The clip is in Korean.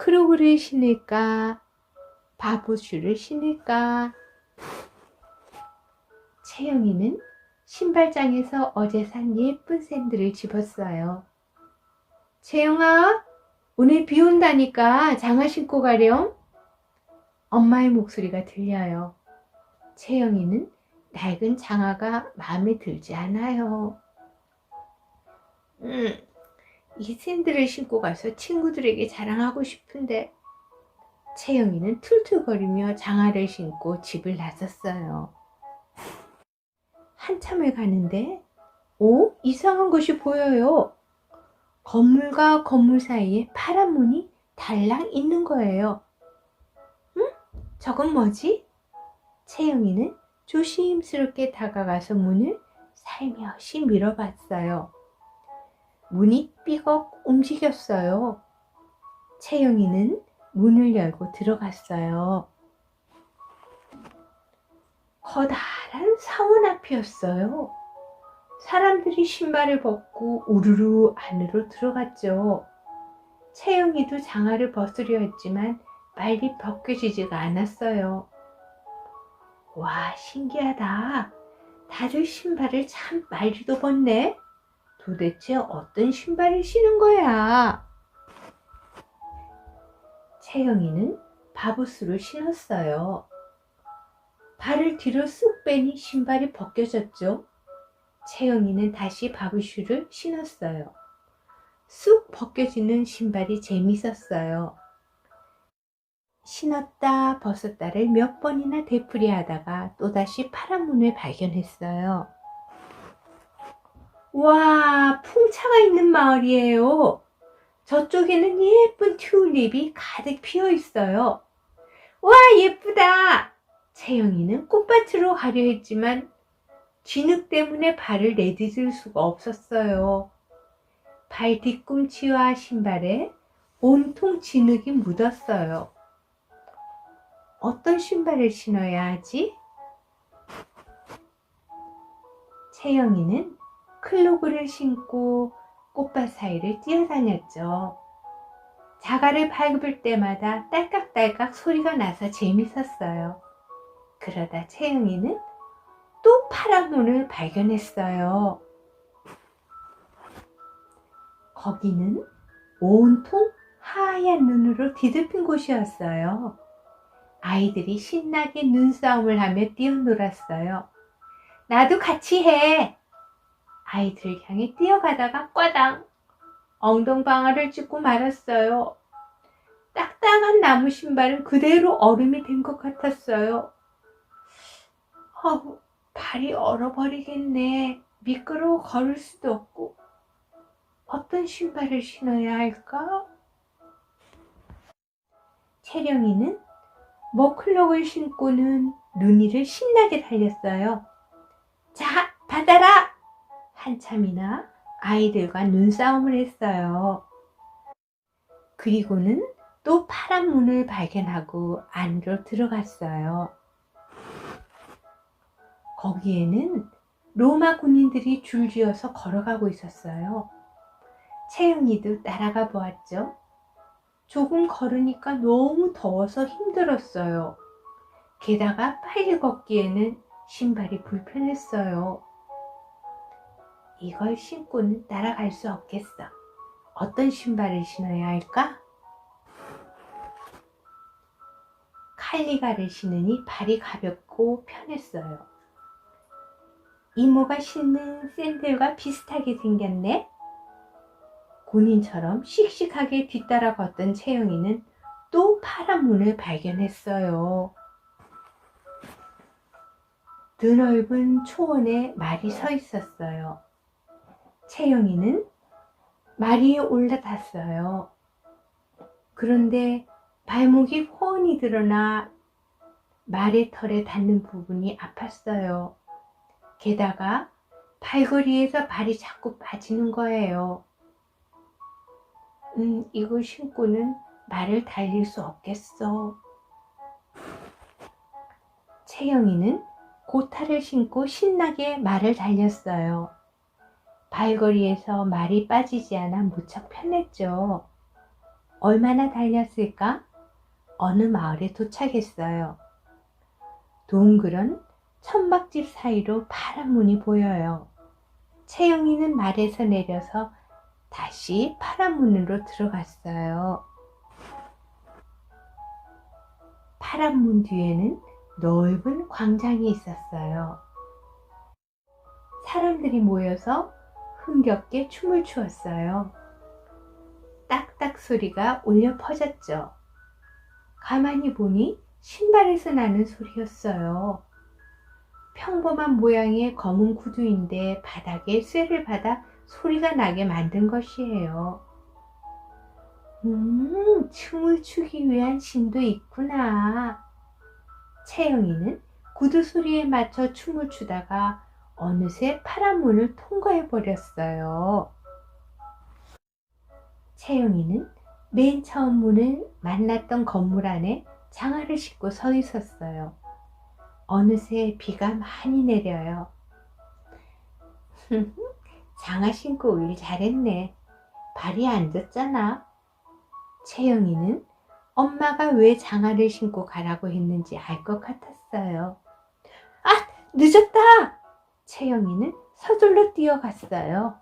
크로그를 신을까? 바보슈를 신을까? 채영이는 신발장에서 어제 산 예쁜 샌들을 집었어요. 채영아, 오늘 비 온다니까 장화 신고 가렴. 엄마의 목소리가 들려요. 채영이는 낡은 장화가 마음에 들지 않아요. 음, 이 샌들을 신고 가서 친구들에게 자랑하고 싶은데 채영이는 툴툴거리며 장화를 신고 집을 나섰어요. 한참을 가는데 오 이상한 것이 보여요. 건물과 건물 사이에 파란 문이 달랑 있는 거예요. 응? 저건 뭐지? 채영이는 조심스럽게 다가가서 문을 살며시 밀어봤어요. 문이 삐걱 움직였어요. 채영이는 문을 열고 들어갔어요. 커다란 사원 앞이었어요. 사람들이 신발을 벗고 우르르 안으로 들어갔죠. 채영이도 장화를 벗으려 했지만 빨리 벗겨지지가 않았어요. 와, 신기하다. 다들 신발을 참 빨리도 벗네. 도대체 어떤 신발을 신은 거야? 채영이는 바보스를 신었어요. 발을 뒤로 쑥 빼니 신발이 벗겨졌죠. 채영이는 다시 바보슈를 신었어요. 쑥 벗겨지는 신발이 재밌었어요. 신었다 벗었다를 몇 번이나 되풀이하다가 또다시 파란 문을 발견했어요. 와, 풍차가 있는 마을이에요. 저쪽에는 예쁜 튤립이 가득 피어 있어요. 와, 예쁘다! 채영이는 꽃밭으로 가려 했지만 진흙 때문에 발을 내디딜 수가 없었어요. 발 뒤꿈치와 신발에 온통 진흙이 묻었어요. 어떤 신발을 신어야 하지? 채영이는 클로그를 신고 꽃밭 사이를 뛰어다녔죠. 자갈을 밟을 때마다 딸깍딸깍 소리가 나서 재밌었어요. 그러다 채영이는 또 파란 문을 발견했어요. 거기는 온통 하얀 눈으로 뒤덮인 곳이었어요. 아이들이 신나게 눈싸움을 하며 뛰어놀았어요. 나도 같이 해! 아이들을 향해 뛰어가다가 꽈당! 엉덩방아를 찢고 말았어요. 딱딱한 나무 신발은 그대로 얼음이 된 것 같았어요. 어우, 발이 얼어버리겠네. 미끄러워 걸을 수도 없고. 어떤 신발을 신어야 할까? 채령이는 머클럭을 신고는 눈이를 신나게 달렸어요. 자, 받아라! 한참이나 아이들과 눈싸움을 했어요. 그리고는 또 파란 문을 발견하고 안으로 들어갔어요. 거기에는 로마 군인들이 줄지어서 걸어가고 있었어요. 채영이도 따라가 보았죠. 조금 걸으니까 너무 더워서 힘들었어요. 게다가 빨리 걷기에는 신발이 불편했어요. 이걸 신고는 따라갈 수 없겠어. 어떤 신발을 신어야 할까? 칼리가를 신으니 발이 가볍고 편했어요. 이모가 신는 샌들과 비슷하게 생겼네. 군인처럼 씩씩하게 뒤따라 걷던 채영이는 또 파란 문을 발견했어요. 드넓은 초원에 말이 서 있었어요. 채영이는 말 위에 올라탔어요. 그런데 발목이 훤히 드러나 말의 털에 닿는 부분이 아팠어요. 게다가 발걸이에서 발이 자꾸 빠지는 거예요. 음, 이걸 신고는 말을 달릴 수 없겠어. 채영이는 고타를 신고 신나게 말을 달렸어요. 발걸이에서 말이 빠지지 않아 무척 편했죠. 얼마나 달렸을까? 어느 마을에 도착했어요. 동그란 천막집 사이로 파란 문이 보여요. 채영이는 말에서 내려서 다시 파란 문으로 들어갔어요. 파란 문 뒤에는 넓은 광장이 있었어요. 사람들이 모여서 흥겹게 춤을 추었어요. 딱딱 소리가 울려 퍼졌죠. 가만히 보니 신발에서 나는 소리였어요. 평범한 모양의 검은 구두인데 바닥에 쇠를 받아 소리가 나게 만든 것이에요. 음, 춤을 추기 위한 신도 있구나. 채영이는 구두 소리에 맞춰 춤을 추다가 어느새 파란 문을 통과해 버렸어요. 채영이는 맨 처음 문을 만났던 건물 안에 장화를 신고 서 있었어요. 어느새 비가 많이 내려요. 장화 신고 오길 잘했네. 발이 안 젖잖아. 채영이는 엄마가 왜 장화를 신고 가라고 했는지 알 것 같았어요. 아, 늦었다! 채영이는 서둘러 뛰어갔어요.